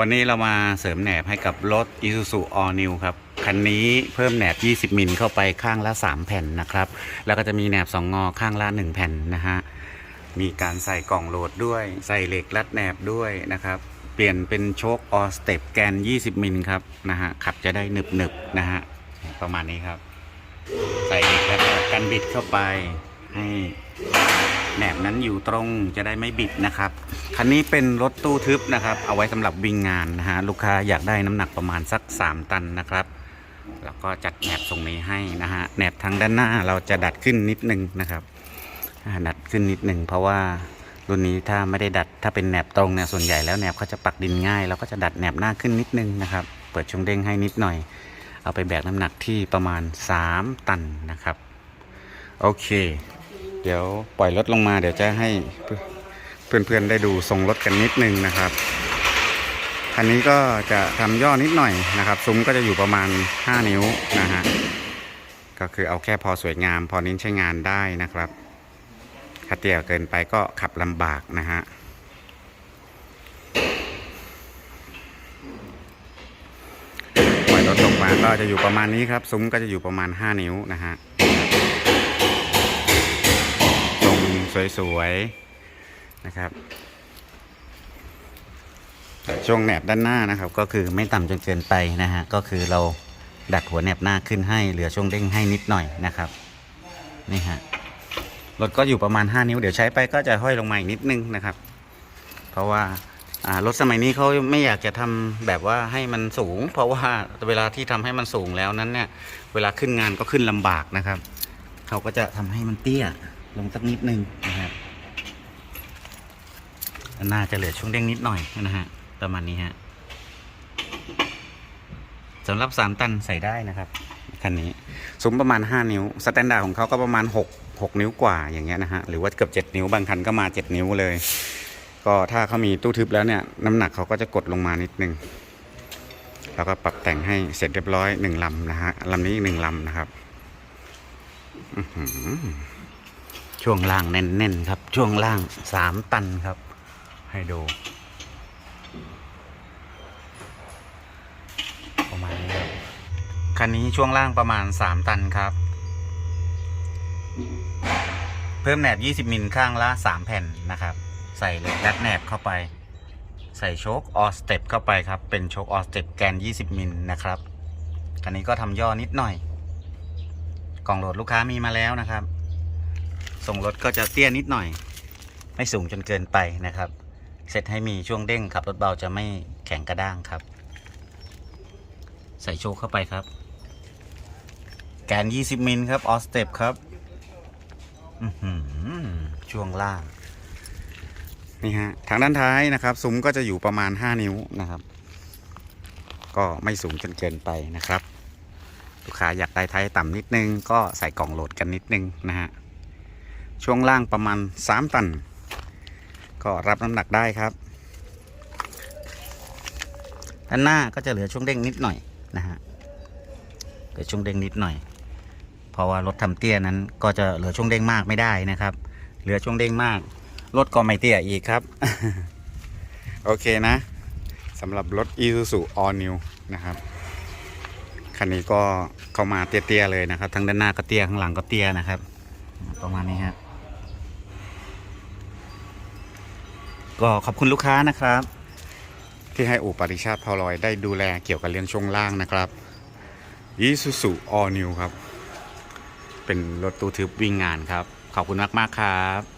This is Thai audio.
วันนี้เรามาเสริมแหนบให้กับรถ Isuzu All New ครับ คันนี้เพิ่มแหนบ 20 มิลเข้าไปข้างละ 3 แผ่นนะครับ แล้วก็จะมีแหนบ 2 งอข้างละ 1 แผ่นนะฮะ มีการใส่กล่องโหลดด้วย ใส่เหล็กรัดแหนบด้วยนะครับ เปลี่ยนเป็นโชคออสเตปแกน 20 มิลครับนะฮะ ขับจะได้หนึบหนึบๆนะฮะ ประมาณนี้ครับ ใส่เหล็กแล้วก็กันบิดเข้าไป ให้แหนบนั้นอยู่ตรงจะได้ไม่บิดนะครับ คันนี้เป็นรถตู้ทึบนะครับ เอาไว้สำหรับวิ่งงานนะฮะลูกค้าอยากได้น้ำหนักประมาณสัก 3 ตันนะครับ แล้วก็จัดแหนบทรงนี้ให้นะฮะแหนบทางด้านหน้าเราจะดัดขึ้นนิดนึงนะครับดัดขึ้นนิดนึงเพราะว่ารุ่นนี้ถ้าไม่ได้ดัดถ้าเป็นแหนบตรงเนี่ยส่วนใหญ่แล้วแหนบเขาจะปักดินง่ายเราก็จะดัดแหนบหน้าขึ้นนิดนึงนะครับ เปิดช่องเด้งให้นิดหน่อย เอาไปแบกน้ำหนักที่ประมาณ 3 ตันนะครับ โอเค เดี๋ยวปล่อยรถลงมาเดี๋ยวจะให้เพื่อนๆได้ดูทรงรถกันนิดนึงนะครับคันนี้ก็จะทำย่อนิดหน่อยนะครับ ซุ้มก็จะอยู่ประมาณ 5 นิ้วนะฮะก็คือเอาแค่พอสวยงาม พอนิ้นใช้งานได้นะครับถ้าเตี้ยเกินไปก็ขับลำบากนะฮะปล่อยรถลงมาก็จะอยู่ประมาณนี้ครับ ซุ้มก็จะอยู่ประมาณ 5 นิ้วนะฮะ ทรง สวยๆนะครับ ช่วงแหนบด้านหน้านะครับ ก็คือไม่ต่ำจนเกินไปนะฮะก็คือเราดัดหัวแหนบหน้าขึ้นให้เหลือช่วงเด้งให้นิดหน่อยนะครับนี่ฮะรถก็อยู่ประมาณ 5 นิ้วเดี๋ยวใช้ไปก็จะห้อยลงมาอีกนิดนึงนะครับ เพราะว่าอ่ารถสมัยนี้เขาไม่อยากจะทำแบบว่าให้มันสูง เพราะว่าเวลาที่ทำให้มันสูงแล้วนั้นเนี่ย เวลาขึ้นงานก็ขึ้นลำบากนะครับ เขาก็จะทำให้มันเตี้ย ลงสักนิดนึงนะครับน่าจะเหลือช่วงเด้งนิดหน่อยนะฮะประมาณนี้ฮะสำหรับสามตันใส่ได้นะครับคันนี้ซุ้มประมาณ 5 นิ้วสแตนดาร์ดของเขาก็ประมาณ 6 6 นิ้วกว่าอย่างเงี้ยนะฮะหรือว่าเกือบ 7 นิ้วบางคันก็มา 7 นิ้วเลย ก็ถ้าเขามีตู้ทึบแล้วเนี่ยน้ำหนักเขาก็จะกดลงมานิดนึงแล้วก็ปรับแต่งให้เสร็จเรียบร้อยหนึ่งลำนะฮะลำนี้อีกหนึ่งลำนะครับอื ช่วงล่างแน่นๆครับ ช่วงล่างสามตันครับ ให้ดู ประมาณนี้ครับ คันนี้ช่วงล่างประมาณ3ตันครับ เพิ่มแหนบ20มิลข้างละ3แผ่นนะครับ ใส่เหล็กรัดแหนบเข้าไป ใส่โชคออสเต็ปเข้าไปครับ เป็นโชคออสเต็ปแกน20มิลนะครับ คันนี้ก็ทำย่อนิดหน่อย กล่องโหลดลูกค้ามีมาแล้วนะครับ ส่งรถก็จะเตี้ยนิดหน่อย ไม่สูงจนเกินไปนะครับ เสร็จให้มีช่วงเด้งขับรถเบาจะไม่แข็งกระด้างครับ ใส่โชคเข้าไปครับ แกน 20 มิลครับออสเตปครับช่วงล่าง นี่ฮะ ทางด้านท้ายนะครับ ซุ้มก็จะอยู่ประมาณ 5 นิ้วนะครับ ก็ไม่สูงจนเกินไปนะครับ ลูกค้าอยากได้ท้ายต่ำนิดนึง ก็ใส่กล่องโหลดกันนิดนึงนะฮะ ช่วงล่างประมาณ 3 ตัน ก็รับน้ำหนักได้ครับ ด้านหน้าก็จะเหลือช่วงเด้งนิดหน่อยนะฮะเหลือช่วงเด้งนิดหน่อย เพราะว่ารถทำเตี้ยนั้นก็จะเหลือช่วงเด้งมากไม่ได้นะครับ เหลือช่วงเด้งมาก รถก็ไม่เตี้ยอีกครับ โอเคนะสำหรับรถ Isuzu All New นะครับคันนี้ก็เข้ามาเตี้ยๆเลยนะครับ ทั้งด้านหน้าก็เตี้ยข้างหลังก็เตี้ยนะครับ ประมาณนี้ฮะ ก็ขอบคุณลูกค้านะครับ ที่ให้อู่ปริชาติพอลอยได้ดูแลเกี่ยวกับเรื่องช่วงล่างนะครับ Isuzu All New ครับ เป็นรถตู้ทึบวิ่งงานครับ ขอบคุณมาก ๆ ครับ